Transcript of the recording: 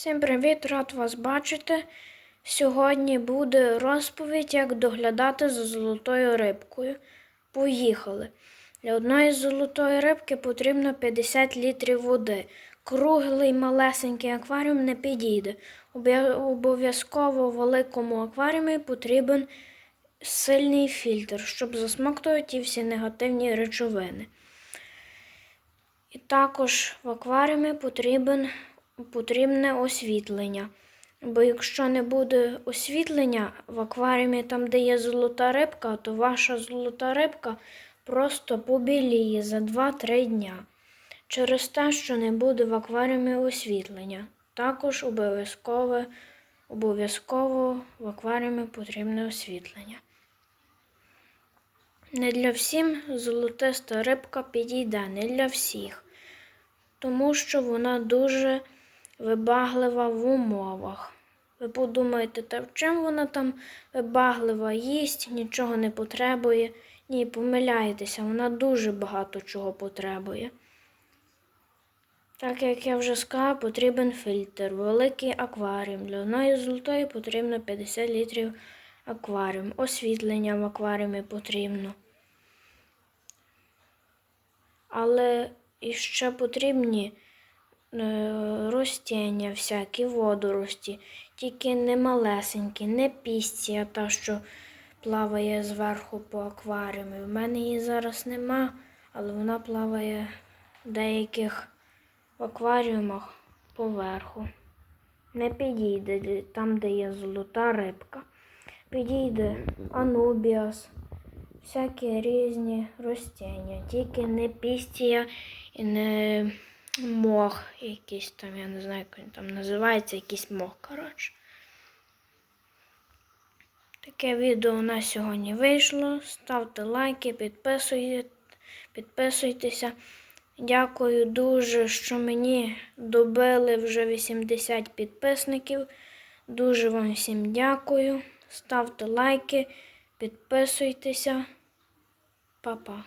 Всім привіт, рад вас бачити. Сьогодні буде розповідь, як доглядати за золотою рибкою. Поїхали. Для одної золотої рибки потрібно 50 літрів води. Круглий малесенький акваріум не підійде. Обов'язково великому акваріумі потрібен сильний фільтр, щоб засмоктувати всі негативні речовини. І також в акваріумі потрібен, потрібне освітлення. Бо якщо не буде освітлення в акваріумі, там, де є золота рибка, то ваша золота рибка просто побіліє за 2-3 дня. Через те, що не буде в акваріумі освітлення. Також обов'язково, обов'язково в акваріумі потрібне освітлення. Не для всім золотиста рибка підійде, не для всіх, тому що вона дуже вибаглива в умовах. Ви подумаєте, та в чим вона там вибаглива, їсть, нічого не потребує. Ні, помиляєтеся, вона дуже багато чого потребує. Так як я вже сказав, потрібен фільтр, великий акваріум. Для одної золотої потрібно 50 літрів акваріум. Освітлення в акваріумі потрібно. Але іще потрібні ростіння всякі, водорості, тільки не малесенькі, не пістія, та, що плаває зверху по акваріумі. В мене її зараз нема, але вона плаває в деяких акваріумах поверху. Не підійде там, де є золота рибка. Підійде анубіас, всякі різні ростіння, тільки не пістія і не мох якийсь там, я не знаю, як він там називається, якийсь мох, коротше. Таке відео у нас сьогодні вийшло. Ставте лайки, підписуйте, підписуйтеся. Дякую дуже, що мені добили вже 80 підписників. Дуже вам всім дякую. Ставте лайки, підписуйтеся. Па-па.